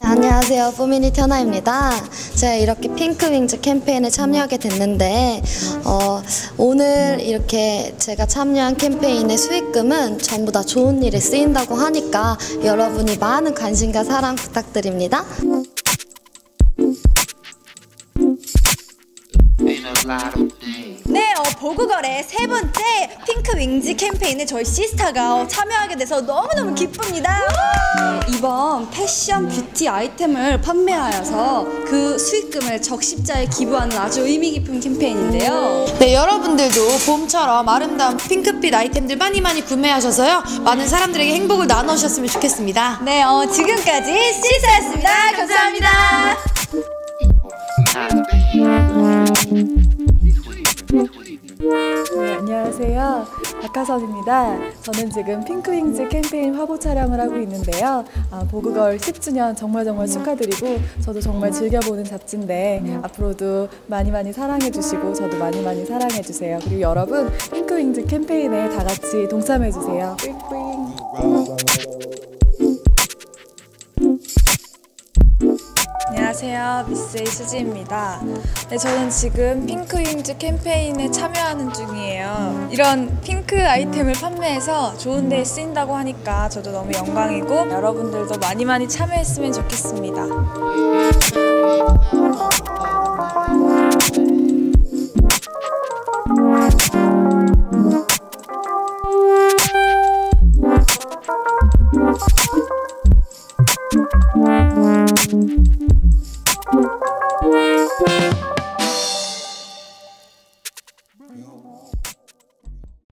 안녕하세요. 포미니티 하나입니다. 제가 이렇게 핑크윙즈 캠페인에 참여하게 됐는데, 어, 오늘 이렇게 제가 참여한 캠페인의 수익금은 전부 다 좋은 일에 쓰인다고 하니까 여러분이 많은 관심과 사랑 부탁드립니다. 네, 어, 보그걸의 세 번째 핑크 윙즈 캠페인에 저희 시스타가 어, 참여하게 돼서 너무너무 기쁩니다. 이번 패션 뷰티 아이템을 판매하여서 그 수익금을 적십자에 기부하는 아주 의미 깊은 캠페인인데요. 네, 여러분들도 봄처럼 아름다운 핑크빛 아이템들 많이 많이 구매하셔서요. 많은 사람들에게 행복을 나누셨으면 좋겠습니다. 네, 어, 지금까지 시스타였습니다. 감사합니다. 안녕하세요. 박하선입니다. 저는 지금 핑크윙즈 캠페인 화보 촬영을 하고 있는데요. 아, 보그걸 10주년 정말 정말 축하드리고 저도 정말 즐겨보는 잡지인데 앞으로도 많이 많이 사랑해주시고 저도 많이 많이 사랑해주세요. 그리고 여러분 핑크윙즈 캠페인에 다 같이 동참해주세요. 뿌잉뿌잉. 안녕하세요. 미스의 수지입니다. 네, 저는 지금 핑크윙즈 캠페인에 참여하는 중이에요. 이런 핑크 아이템을 판매해서 좋은 데에 쓰인다고 하니까 저도 너무 영광이고 여러분들도 많이 많이 참여했으면 좋겠습니다.